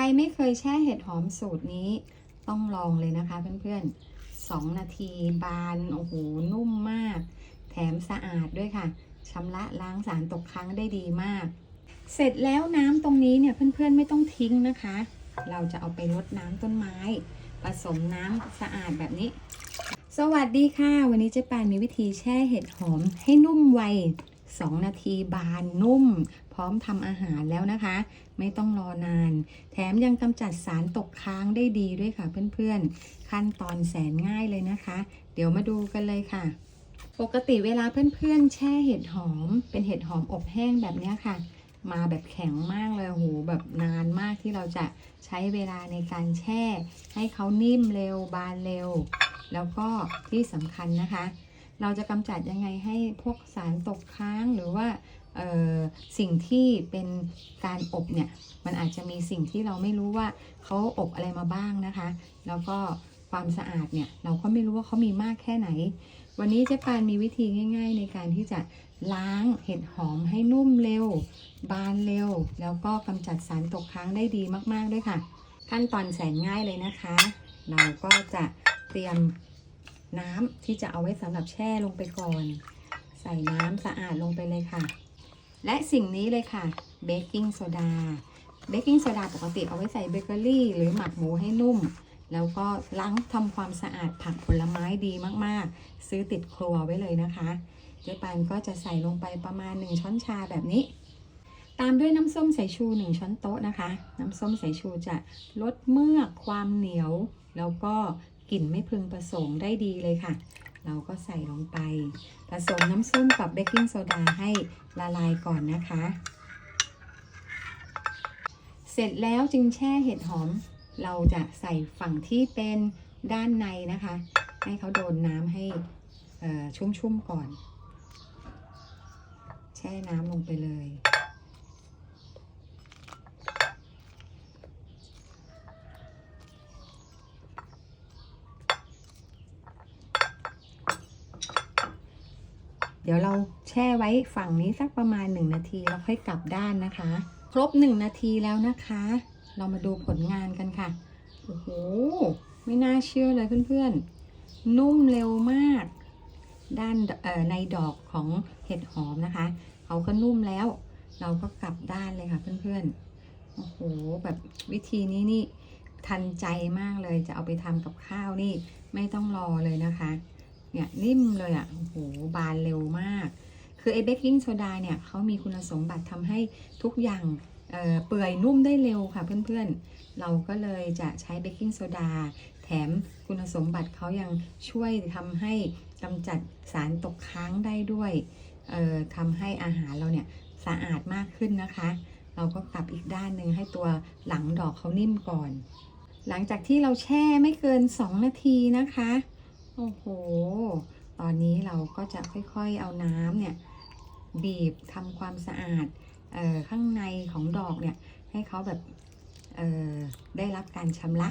รไม่เคยแช่เห็ดหอมสูตรนี้ ต้องลองเลยนะคะเพื่อนๆสองนาทีบานโอ้โหนุ่มมาก แถมสะอาดด้วยค่ะชำระล้างสารตกค้างได้ดีมาก เสร็จแล้วน้ำตรงนี้เนี่ยเพื่อนๆไม่ต้องทิ้งนะคะ เราจะเอาไปรดน้ำต้นไม้ ผสมน้ำสะอาดแบบนี้ สวัสดีค่ะ วันนี้เจ๊ปานมีวิธีแช่เห็ดหอมให้นุ่มไว 2 นาทีบานนุ่ม พร้อมทำอาหารแล้วนะคะ ไม่ต้องรอนาน แถมยังกำจัดสารตกค้างได้ดีด้วยค่ะเพื่อนๆ ขั้นตอนแสนง่ายเลยนะคะ เดี๋ยวมาดูกันเลยค่ะ ปกติเวลาเพื่อนๆ แช่เห็ดหอม เป็นเห็ดหอมอบแห้งแบบนี้ค่ะ มาแบบแข็งมากเลยโหแบบนานมากที่เราจะใช้เวลาในการแช่ ให้เขานิ่มเร็วบานเร็ว แล้วก็ที่สำคัญนะคะ เราจะกำจัดยังไงให้พวกสารตกค้างหรือว่าสิ่งที่เป็นการอบเนี่ยมันอาจจะมีสิ่งที่เราไม่รู้ว่าเขาอบอะไรมาบ้างนะคะ แล้วก็ความสะอาดเนี่ยเราก็ไม่รู้ว่าเขามีมากแค่ไหน วันนี้เจ๊ปานมีวิธีง่าย ๆ ในการที่จะล้างเห็ดหอมให้นุ่มเร็ว บานเร็ว แล้วก็กำจัดสารตกค้างได้ดีมากๆด้วยค่ะ ขั้นตอนแสนง่ายเลยนะคะ เราก็จะเตรียม น้ำที่จะเอาไว้สำหรับแช่ลงไปก่อน ใส่น้ำสะอาดลงไปเลยค่ะ และสิ่งนี้เลยค่ะเบกกิ้งโซดาเบกกิ้งโซดาปกติเอาไว้ใส่เบเกอรี่ หรือหมักหมูให้นุ่ม แล้วก็ล้างทำความสะอาดผักผลไม้ดีมากๆ ซื้อติดครัวไว้เลยนะคะเจ๊ปานก็จะใส่ลงไปประมาณ 1 ช้อนชาแบบนี้ ตามด้วยน้ำส้มสายชู 1 ช้อนโต๊ะนะคะ น้ำส้มสายชูจะลดเมือกความเหนียว แล้วก็ กลิ่นไม่พึงประสงค์ได้ดีเลยค่ะ เราก็ใส่ลงไป ผสมน้ำส้มกับเบกกิ้งโซดาให้ละลายก่อนนะคะ เสร็จแล้วจึงแช่เห็ดหอม เราจะใส่ฝั่งที่เป็นด้านในนะคะ ให้เขาโดนน้ำให้ชุ่มๆก่อน แช่น้ำลงไปเลย ดี๋ยวเราแช่ไว้ฝั่งนี้สักประมาณ 1 นาทีแล้วค่อยกลับด้านนะคะ ครบ 1 นาทีแล้วนะคะ เรามาดูผลงานกันค่ะโอ้โหไม่น่าเชื่อเลยเพื่อนๆ นุ่มเร็วมาก ด้านในดอกของเห็ดหอมนะคะเขาก็นุ่มแล้ว เราก็กลับด้านเลยค่ะเพื่อนๆโอ้โหแบบวิธีนี้นี่ทันใจมากเลยจะเอาไปทำกับข้าวนี่ไม่ต้องรอเลยนะคะ เนี่ยนิ่มเลยอะ่ะ โอ้โห บานเร็วมาก คือไอ้เบกกิ้งโซดาเนี่ยเขามีคุณสมบัติทำให้ทุกอย่างเเปื่อยนุ่มได้เร็วค่ะเพื่อนๆ เราก็เลยจะใช้เบกกิ้งโซดา แถมคุณสมบัติเขายังช่วยทำให้กำจัดสารตกค้างได้ด้วยทำให้อาหารเราเนี่ยสะอาดมากขึ้นนะคะ เราก็กลับอีกด้านหนึ่งให้ตัวหลังดอกเขานิ่มก่อน หลังจากที่เราแช่ไม่เกิน 2 นาทีนะคะ โอ้โห ตอนนี้เราก็จะค่อยๆเอาน้ำเนี่ย บีบทำความสะอาดออข้างในของดอกเนี่ย ให้เขาแบบได้รับการชำระ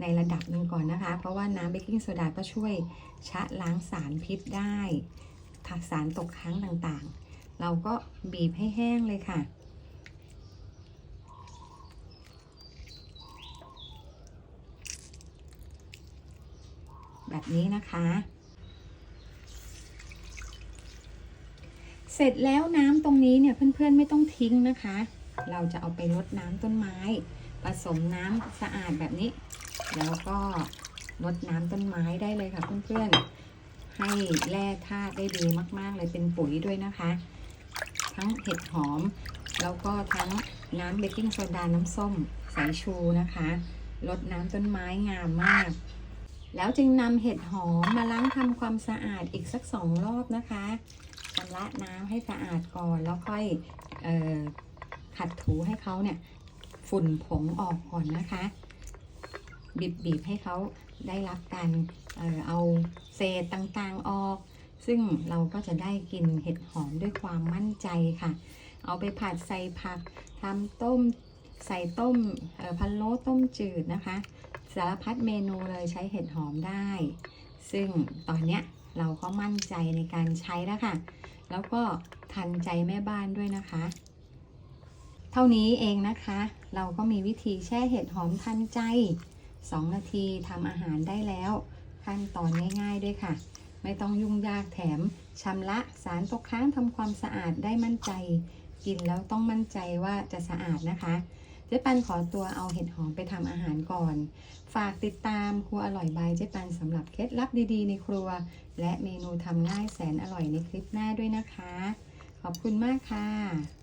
ในระดับหนึ่งก่อนนะคะ เพราะว่าน้ำเบกกิ้งโซดาก็ช่วยชะล้างสารพิษได้ถ้าสารตกค้างต่างๆ เราก็บีบให้แห้งเลยค่ะ แบบนี้นะคะ เสร็จแล้วน้ำตรงนี้เนี่ยเพื่อนๆไม่ต้องทิ้งนะคะ เราจะเอาไปรดน้ำต้นไม้ ผสมน้ำสะอาดแบบนี้ แล้วก็รดน้ำต้นไม้ได้เลยค่ะเพื่อนๆ ให้แร่ธาตุได้ดีมากๆเลยเป็นปุ๋ยด้วยนะคะ ทั้งเห็ดหอม แล้วก็ทั้งน้ำเบกกิ้งโซดาน้ำส้มสายชูนะคะรดน้ำต้นไม้งามมาก แล้วจึงนำเห็ดหอมมาล้างทำความสะอาดอีกสักสองรอบนะคะชำระน้ำให้สะอาดก่อนแล้วค่อยออขัดถูให้เขาเนี่ยฝุ่นผงออกก่อนนะคะ บีบบีบให้เขาได้รับการเออเอาเศษต่างๆออก ซึ่งเราก็จะได้กินเห็ดหอมด้วยความมั่นใจค่ะ เอาไปผัดใส่ผักทำต้มใส่ต้มพะโล้ต้มจืดนะคะ สารพัดเมนูเลยใช้เห็ดหอมได้ ซึ่งตอนเนี้ยเราก็มั่นใจในการใช้แล้วค่ะ แล้วก็ทันใจแม่บ้านด้วยนะคะ เท่านี้เองนะคะ เราก็มีวิธีแช่เห็ดหอมทันใจ 2 นาทีทำอาหารได้แล้ว ขั้นตอนง่าย ๆด้วยค่ะ ไม่ต้องยุ่งยากแถมชำระสารตกค้างทำความสะอาดได้มั่นใจ กินแล้วต้องมั่นใจว่าจะสะอาดนะคะ เจ๊ปันขอตัวเอาเห็ดหอมไปทำอาหารก่อน ฝากติดตามครัวอร่อยบายเจ๊ปันสำหรับเคล็ดลับดีๆ ในครัว และเมนูทำง่ายแสนอร่อยในคลิปหน้าด้วยนะคะ ขอบคุณมากค่ะ